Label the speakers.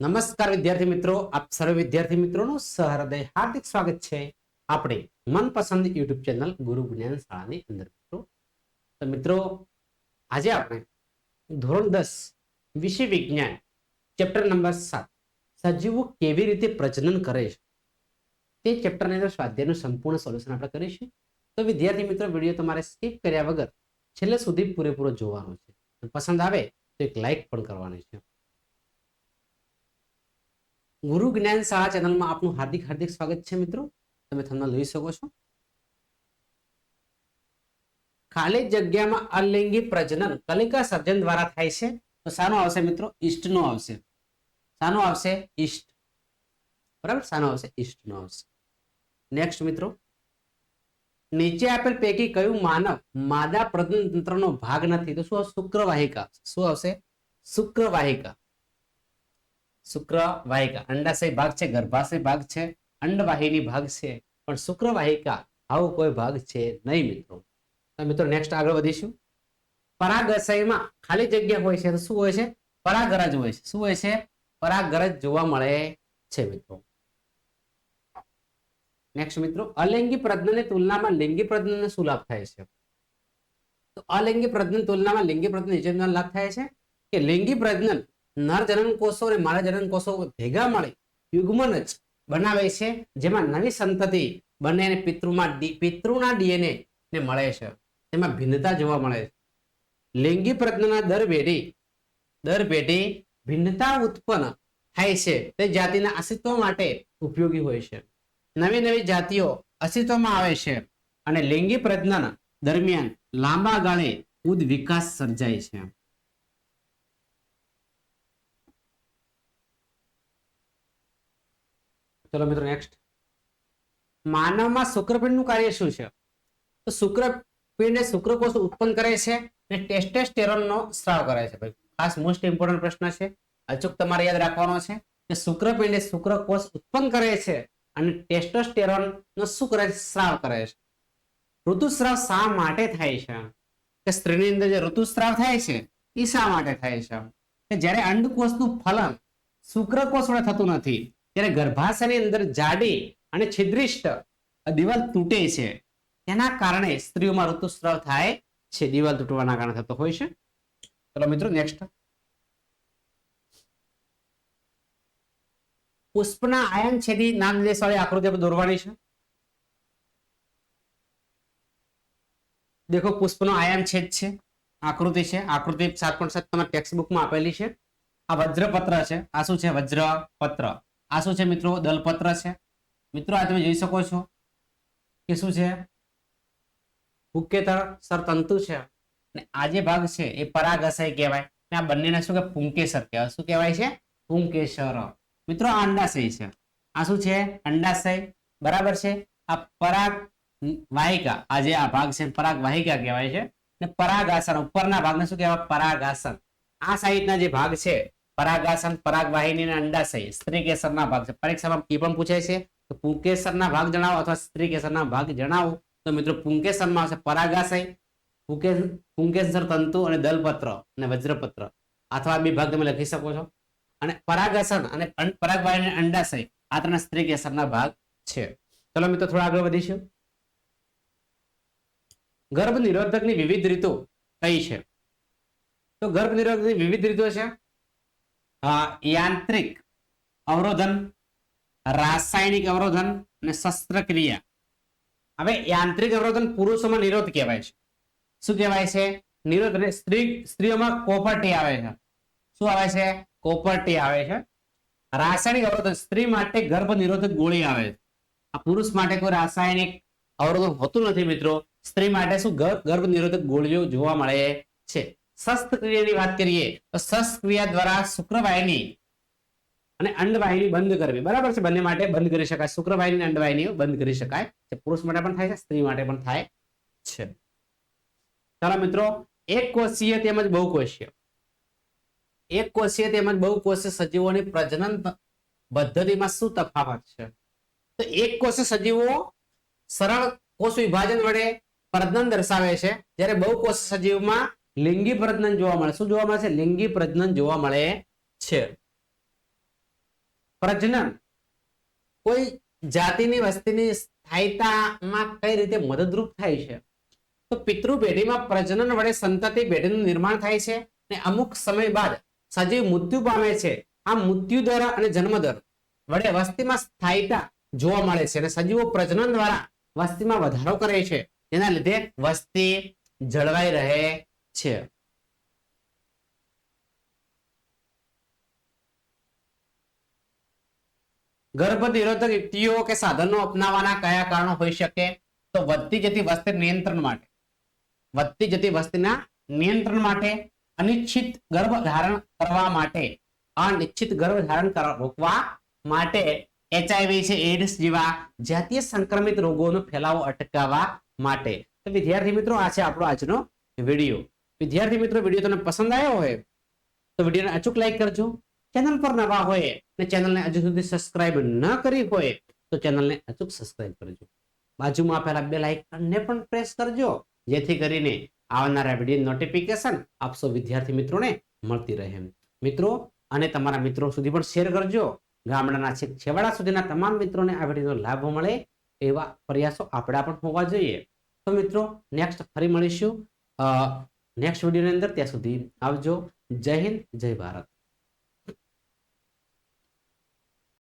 Speaker 1: નમસ્કાર વિદ્યાર્થી મિત્રો, આપ સર્વ વિદ્યાર્થી મિત્રોનું સહૃદય હાર્દિક સ્વાગત છે આપણે મનપસંદ યુટ્યુબ ચેનલ ગુરુ જ્ઞાન શાળાની અંદર મિત્રો. તો મિત્રો, આજે આપણે ધોરણ દસ, વિષય વિજ્ઞાન, ચેપ્ટર નંબર સાત, સજીવો કેવી રીતે પ્રજનન કરે છે? તે ચેપ્ટરની અંદર સ્વાધ્યાયનું સંપૂર્ણ સોલ્યુશન આપણે કરીશું, તો વિદ્યાર્થી મિત્રો, વીડિયો તમારે સ્કીપ કર્યા વગર છેલ્લે સુધી પૂરેપૂરો જોવાનો છે. પસંદ આવે, તો એક લાઈક પણ કરવાની છે. ગુરુ જ્ઞાન શાળા ચેનલમાં આપનું હાર્દિક હાર્દિક સ્વાગત છે મિત્રો. તમે તમને લઈ શકો છો. ખાલી જગ્યામાં અલિંગી પ્રજનન કલિકા સર્જન દ્વારા થાય છે. તો સાનો આવશે મિત્રો? ઈષ્ટનું આવશે. સાનો આવશે? ઈષ્ટ. બરાબર? સાનો આવશે? ઈષ્ટનું આવશે. નેક્સ્ટ મિત્રો. નીચે આપેલ પૈકી કયું માનવ માદા પ્રજનન તંત્રનો ભાગ નથી? તો શું? શુક્રવાહિકા. શું આવશે? શુક્રવાહિકા. શુક્રવાહિકા અંડાશય ભાગ છે, ગર્ભાશય ભાગ છે, અંડવાહિની ભાગ છે. પણ શુક્રવાહિકા આવો કોઈ ભાગ છે નહીં મિત્રો. મિત્રો નેક્સ્ટ આગળ વધીશું. પરાગશયમાં ખાલી જગ્યા હોય છે તો શું હોય છે? પરાગરજ હોય છે. શું હોય છે? પરાગરજ જોવા મળે છે મિત્રો. નેક્સ્ટ મિત્રો, અલિંગી પ્રજ્ઞની તુલનામાં લિંગી પ્રજનનને શું લાભ થાય છે? તો અલિંગી પ્રજનન તુલનામાં લિંગી પ્રજ્ઞ નીચે લાભ થાય છે? કે લિંગી પ્રજનન નર જનન અને માદા જનન ભેગા મળી યુગ્મન જ બનાવે છે, જેમાં નવી સંતતિ બંને પિતૃમાં પિતૃના ડીએનએ ને મળે છે. તેમાં ભિન્નતા જોવા મળે છે. લિંગી પ્રજનનના દર પેઢી દર પેઢી ભિન્નતા ઉત્પન્ન થાય છે. તે જાતિના અસ્તિત્વ માટે ઉપયોગી હોય છે. નવી નવી જાતિઓ અસ્તિત્વમાં આવે છે અને લિંગી પ્રજ્ઞાન દરમિયાન લાંબા ગાળે ઉદ વિકાસ સર્જાય છે. ચલો મિત્રો નેક્સ્ટ માનવમાં શુક્રપિંડનું કાર્ય શું છે? તો શુક્રપિંડ શુક્રકોષ ઉત્પન્ન કરે છે અને ટેસ્ટેસ્ટેરોનનો સ્રાવ કરે છે. ભાઈ, ખાસ મોસ્ટ ઇમ્પોર્ટન્ટ પ્રશ્ન છે. અચૂક તમારે યાદ રાખવાનો છે કે શુક્રપિંડ શુક્રકોષ ઉત્પન્ન કરે છે અને ટેસ્ટોસ્ટેરોનનો શું કરે છે કરે છે. ઋતુસ્રાવ શા માટે થાય છે? કે સ્ત્રીની અંદર જે ઋતુસ્રાવ થાય છે એ શા માટે થાય છે? કે જ્યારે અંડકોષનું ફલન શુક્રકોષ વડે થતું નથી ત્યારે ગર્ભાશયની અંદર જાડી અને છિદ્રિષ્ટ દિવાલ તૂટે છે. તેના કારણે સ્ત્રીઓમાં ઋતુસ્રાવ થાય છે. દિવાલ તૂટવાના કારણે થતો હોય છે. ચલો મિત્રો નેક્સ્ટ પુષ્પના આયન છેદી નામ વાળી આકૃતિ આપણે દોરવાની છે. દેખો, પુષ્પનો આયન છેદ છે. આકૃતિ છે. આકૃતિ સાત પોઈન્ટ સાત તમારા ટેક્સ્ટ બુકમાં આપેલી છે. આ વજ્રપત્ર છે. આ શું છે? વજ્રપત્ર. આ શું છે મિત્રો? દલપત્ર છે. મિત્રો, આ તમે જોઈ શકો છો કે શું છે? પુકેતર સરતંતુ છે. અને આ જે ભાગ છે એ પરાગશય કહેવાય. આ બંનેને શું કે પુંકેસર કહેવાય. શું કહેવાય છે? પુંકેસર. મિત્રો, આ અંડાશય છે. આ શું છે? અંડાશય. બરાબર છે? આ પરાગ વાહિકા. આ જે આ ભાગ છે, પરાગ વાહિકા કહેવાય છે. અને પરાગાસન, ઉપરના ભાગને શું કહેવાય? પરાગાસન. આ સાઈડના જે ભાગ છે પરાગાસન પરાગવાહિની અંડાશય સ્ત્રી કેસરના ભાગ છે. પરીક્ષામાં એ પણ પૂછે છે. તો પુંકેસરના ભાગ જણાવો અથવા સ્ત્રી કેસરના ભાગ જણાવો. તો મિત્રો પુંકેસરમાં આવશે પરાગાશય, પુંકે પુંકેસર તંતુ અને દલપત્ર અને વજ્રપત્ર. અથવા બે ભાગ તમે લખી શકો છો. અને પરાગાસન અને પરાગવાહિની અંડાશય, આ ત્રણ સ્ત્રી કેસરના ભાગ છે. ચલો મિત્રો થોડા આગળ વધીશું. ગર્ભ નિરોધકની વિવિધ રીતો કઈ છે? તો ગર્ભ નિરોધકની વિવિધ રીતો છે. યાંત્રિક અવરોધન, રાસાયણિક અવરોધન અને શસ્ત્રક્રિયા. હવે યાંત્રિક અવરોધન પુરુષોમાં નિરોધ કહેવાય છે. શું કહેવાય છે? નિરોધ અને સ્ત્રી, સ્ત્રીઓમાં કોપરટી આવે છે. શું આવે છે? કોપરટી આવે છે. રાસાયણિક અવરોધન સ્ત્રી માટે ગર્ભ નિરોધક ગોળી આવે છે. આ પુરુષ માટે કોઈ રાસાયણિક અવરોધન હોતું નથી મિત્રો. સ્ત્રી માટે શું ગર્ભ નિરોધક ગોળીઓ જોવા મળે છે. શસ્ત્રક્રિયાની વાત કરીએ, તો શસ્ત્રક્રિયા દ્વારા શુક્રવાહિની અને અંડવાહિની બંધ કરવી. બરાબર છે? બંને માટે બંધ કરી શકાય. શુક્રવાહિની અને અંડવાહિનીઓ બંધ કરી શકાય. પુરુષ માટે પણ થાય છે, સ્ત્રી માટે પણ થાય છે. ચાલો મિત્રો, એક કોષીય તેમજ બહુકોષીય. એક કોષીય તેમજ બહુકોષીય સજીવોની પ્રજનન પદ્ધતિમાં શું તફાવત છે? તો એક કોષીય સજીવો સરળ કોષ વિભાજન વડે પ્રજનન દર્શાવે છે. જ્યારે બહુકોષ સજીવમાં લિંગી પ્રજનન જોવા મળે. શું જોવા મળે લિંગી પ્રજનન જોવા મળે છે. પ્રજનન. કોઈ જાતિની વસ્તીની સ્થાયીતામાં કઈ રીતે મદદરૂપ થાય છે? તો પિતૃ પ્રજનન વડે સંતતિ પેઢીનું નિર્માણ થાય છે અને અમુક સમય બાદ સજીવ મૃત્યુ પામે છે. આ મૃત્યુ દર અને જન્મ દર વડે વસ્તીમાં સ્થાયીતા જોવા મળે છે અને સજીવો પ્રજનન દ્વારા વસ્તીમાં વધારો કરે છે. જેના લીધે વસ્તી જળવાઈ રહે છે. ગર્ભ નિરોધક યુક્તિઓ કે સાધનો અપનાવવાના કયા કારણો હોઈ શકે? તો વધતી જતી વસ્તી નિયંત્રણ માટે. વધતી જતી વસ્તીના નિયંત્રણ માટે અનિચ્છિત ગર્ભ ધારણ કરવા માટે. અનિચ્છિત ગર્ભ ધારણ રોકવા માટે એચઆઈવી છે એડ્સ જેવા જાતીય સંક્રમિત રોગોનો ફેલાવો અટકાવવા માટે. તો વિદ્યાર્થી મિત્રો, આ છે આપણો આજનો વીડિયો. વિદ્યાર્થી મિત્રો, વીડિયો તમને પસંદ આવ્યો હોય, તો વિડીયોને અચૂક લાઈક કરજો. ચેનલ પર નવા હોય ને ચેનલને હજુ સુધી સબસ્ક્રાઇબ ન કરી હોય, તો ચેનલને અચૂક સબસ્ક્રાઇબ કરજો. બાજુમાં આપેલા બે લાઇકનને પણ પ્રેસ કરજો, જેથી કરીને આવનારા વીડિયો નોટિફિકેશન આપશો વિદ્યાર્થી મિત્રોને મળતી રહે. મિત્રો, અને તમારા મિત્રો સુધી પણ શેર કરજો. ગામડાના છેવાડા સુધીના તમામ મિત્રોને આ વિડીયોનો લાભ મળે એવા પ્રયાસો આપણા પણ હોવા જોઈએ. તો મિત્રો નેક્સ્ટ ફરી મળીશું. નેક્સ્ટ વિડીયોની અંદર ત્યાં સુધી આવજો. જય હિન્દ જય ભારત.